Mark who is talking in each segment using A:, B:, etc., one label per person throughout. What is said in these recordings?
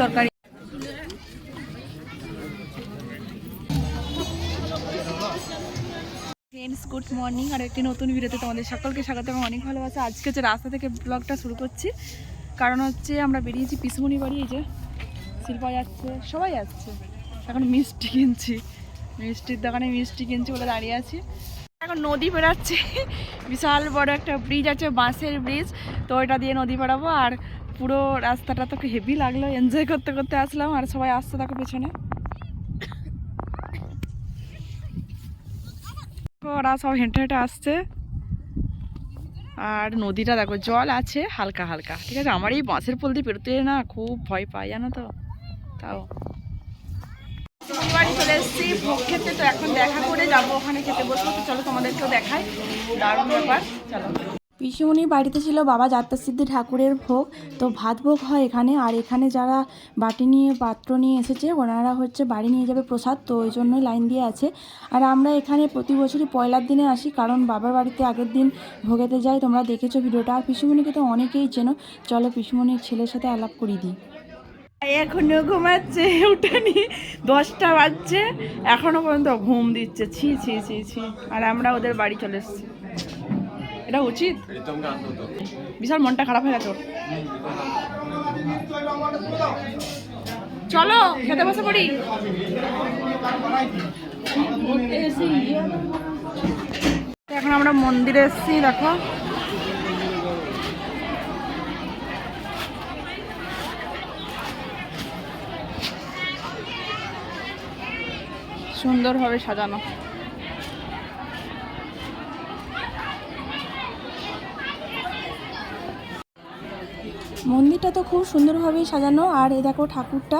A: তরকারি। Friends good morning আর একটি নতুন ভিডিওতে তোমাদের সকলকে স্বাগত এবং অনেক ভালোবাসা। আজকে হচ্ছে রাস্তা থেকে ব্লগটা শুরু করছি, কারণ হচ্ছে আমরা বেরিয়েছি পিসমুনি বাড়ি, এই যে শিল্পা যাচ্ছে, সবাই যাচ্ছে। এখন মিষ্টি কিনছি, মিষ্টির দোকানে মিষ্টি কিনছি বলে দাঁড়িয়ে আছি। এখন নদী পেরাচ্ছি বিশাল বড় একটা ব্রিজ আছে, বাঁশের ব্রিজ তো ওইটা দিয়ে নদী পেরাবো আর পুরো রাস্তাটা তো হেভি লাগল এনজয় করতে করতে আসলাম, আর সবাই আসছে দেখো পেছনে। ওরা সব হেঁটে হেঁটে আসছে। আর নদীটা দেখো, জল আছে, হালকা হালকা। ঠিক আছে, আমার এই বাঁশের পোল দিয়ে পেরোতে না খুব ভয় পাই জানো তো? তাও। চলে এসেছি, ভোগ খেতে, তো এখন দেখা করে যাব ওখানে খেতে বসবো, তো চলো তোমাদেরকেও দেখাই, দারুণ ব্যাপার। চলো।
B: পিসিমণির বাড়িতে ছিল বাবা যাত্রাসিদ্ধি ঠাকুরের ভোগ। তো ভাত ভোগ হয় এখানে। আর এখানে যারা বাটি নিয়ে, পাত্র নিয়ে এসেছে, ওনারা হচ্ছে বাড়ি নিয়ে যাবে প্রসাদ। তো ওই জন্যই লাইন দিয়ে আছে। আর আমরা এখানে প্রতি বছরই পয়লার দিনে আসি, কারণ বাবার বাড়িতে আগের দিন ভোগেতে যাই। তোমরা দেখেছ ভিডিওটা। আর পিসিমণিকে তো অনেকেই চেনো। চলো পিসিমণির ছেলের সাথে আলাপ করিয়ে দিই।
A: এখনও ঘুমাচ্ছে, উঠানি দশটা বাজছে। এখনও পর্যন্ত ঘুম দিচ্ছে। ছি ছি ছি ছি। আর আমরা ওদের বাড়ি চলে এসেছি। এটা উচিত? বিশাল মনটা খারাপ হয়ে গেছে চলো খেতে বসে পড়ি। এখন আমরা মন্দিরে এসেছি দেখো। সুন্দরভাবে সাজানো।
B: মন্দিরটা তো খুব সুন্দরভাবেই সাজানো আর এ দেখো ঠাকুরটা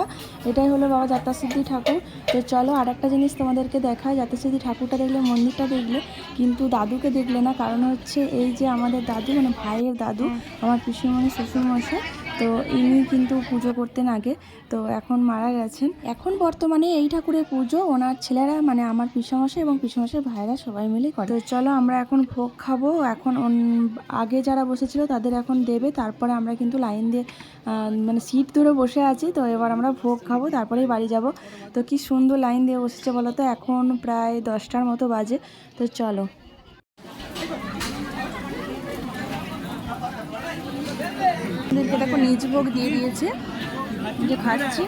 B: এটাই হলো বাবা যাত্রাসিদ্ধি ঠাকুর। তো চলো আর একটা জিনিস তোমাদেরকে দেখায় যাত্রাসিদ্ধি ঠাকুরটা দেখলে মন্দিরটা দেখলে কিন্তু দাদুকে দেখলে না কারণ হচ্ছে এই যে আমাদের দাদু মানে ভাইয়ের দাদু আমার পিসিমণি শ্বশুরমশাই তো ইনি কিন্তু পুজো করতেন আগে, তো এখন মারা গেছেন। এখন বর্তমানে এই ঠাকুরের পুজো ওনার ছেলেরা মানে আমার পিসমশাই এবং পিসমশাই ভাইরা সবাই মিলে করে। তো চলো আমরা এখন ভোগ খাব। এখন আগে যারা বসেছিল তাদের এখন দেবে। তারপরে আমরা কিন্তু লাইন দিয়ে মানে সিট ধরে বসে আছি। তো এবার আমরা ভোগ খাব, তারপরেই বাড়ি যাব। তো কি সুন্দর লাইন দিয়ে বসেছে বলো তো? এখন প্রায় দশটার মতো বাজে। তো চলো।
A: দেখো নিজ ভোগ দিয়ে দিয়েছে। যে খাচ্ছি।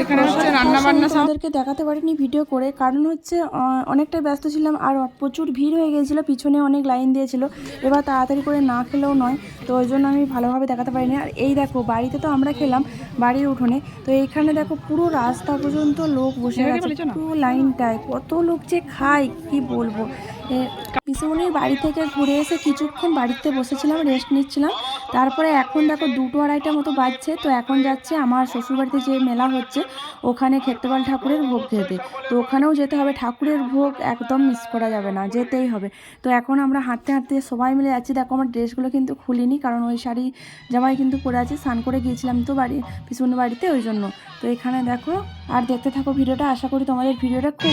A: এখানে হচ্ছে রান্না বান্না সব।
B: তোমাদেরকে দেখাতে পারিনি ভিডিও করে কারণ হচ্ছে অনেকটাই ব্যস্ত ছিলাম আর প্রচুর ভিড় হয়ে গিয়েছিল পিছনে অনেক লাইন দিয়েছিল। এবার তাড়াতাড়ি করে না খেলেও নয় তো ওই জন্য আমি ভালোভাবে দেখাতে পারিনি। আর এই দেখো বাড়িতে তো আমরা খেলাম বাড়ির উঠোনে তো এইখানে দেখো পুরো রাস্তা পর্যন্ত লোক বসে আছে
A: না?
B: পুরো লাইনটায়। কত লোক যে খায় কি বলব? পিসুমনির বাড়ি থেকে ঘুরে এসে কিছুক্ষণ বাড়িতে বসেছিলাম রেস্ট নিচ্ছিলাম। তারপরে এখন দেখো দুটো আড়াইটা মতো বাজছে, তো এখন যাচ্ছে আমার শ্বশুরবাড়িতে যে মেলা হচ্ছে, ওখানে ক্ষেত্রপাল ঠাকুরের ভোগ খেতে। তো ওখানেও যেতে হবে, ঠাকুরের ভোগ একদম মিস করা যাবে না, যেতেই হবে। তো এখন আমরা হাঁটতে হাঁটতে সবাই মিলে যাচ্ছি। দেখো আমার ড্রেসগুলো কিন্তু খুলিনি, কারণ ওই শাড়ি জামাই কিন্তু পরে আছে, স্নান করে গিয়েছিলাম তো বাড়ি পিছনের বাড়িতে ওই জন্য। তো এখানে দেখো, আর দেখতে থাকো ভিডিওটা, আশা করি তোমাদের ভিডিওটা খুব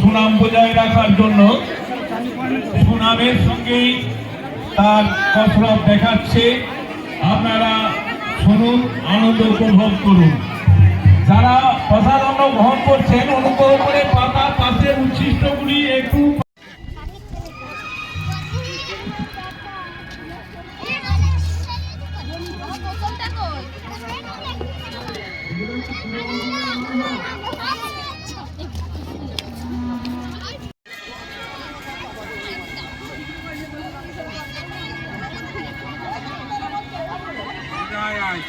C: সুনাম বজায় রাখার জন্য সুনামের সঙ্গেই তার কসরত দেখাচ্ছে। আপনারা শুনুন, আনন্দ উপভোগ করুন। যারা প্রসারণ গ্রহণ করছেন, অনুগ্রহ করে পাতা পাশের উচ্ছিষ্টগুলি একটু aye.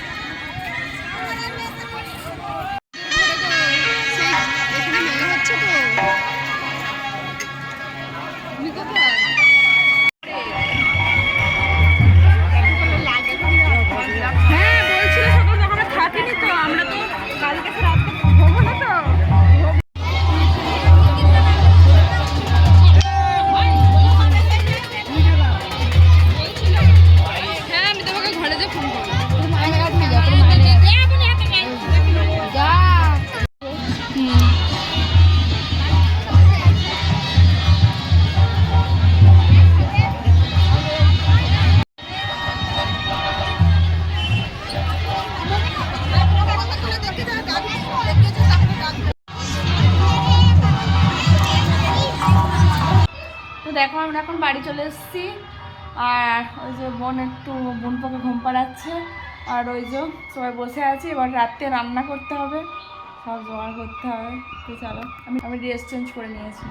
A: দেখো, আমরা এখন বাড়ি চলে এসেছি। আর ওই যে বোন একটু বোন পাকে ঘুম পাড়াচ্ছে। আর ওই যে সবাই বসে আছি, এবার রাত্রে রান্না করতে হবে। সব জোগাড় করতে হবে। তো চলো, আমি আমি ড্রেস চেঞ্জ করে নিয়েছি।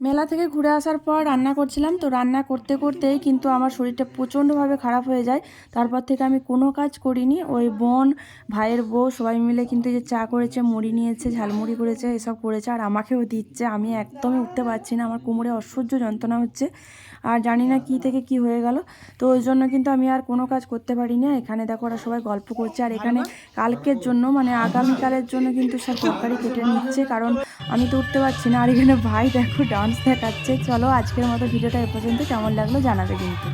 B: মেলা থেকে ঘুরে আসার পর রান্না করছিলাম। তো রান্না করতে করতেই কিন্তু আমার শরীরটা প্রচণ্ডভাবে খারাপ হয়ে যায়। তারপর থেকে আমি কোনো কাজ করিনি। ওই বোন, ভাইয়ের বউ সবাই মিলে কিন্তু যে চা করেছে, মুড়ি নিয়েছে, ঝালমুড়ি করেছে, এসব করেছে। আর আমাকেও দিচ্ছে। আমি একদমই উঠতে পারছি না। আমার কোমরে অসহ্য যন্ত্রণা হচ্ছে। আর জানি না কি থেকে কি হয়ে গেল। তো ওই জন্য কিন্তু আমি আর কোনো কাজ করতে পারি না। এখানে দেখো ওরা সবাই গল্প করছে। আর এখানে কালকের জন্য মানে আগামীকালের জন্য কিন্তু সব তরকারি কেটে নিচ্ছে। কারণ আমি তো উঠতে পারছি না। আর এখানে ভাই দেখো ডান্স দেখাচ্ছে। চলো আজকের মতো ভিডিওটা এ পর্যন্ত। কেমন লাগল জানাবে কিন্তু।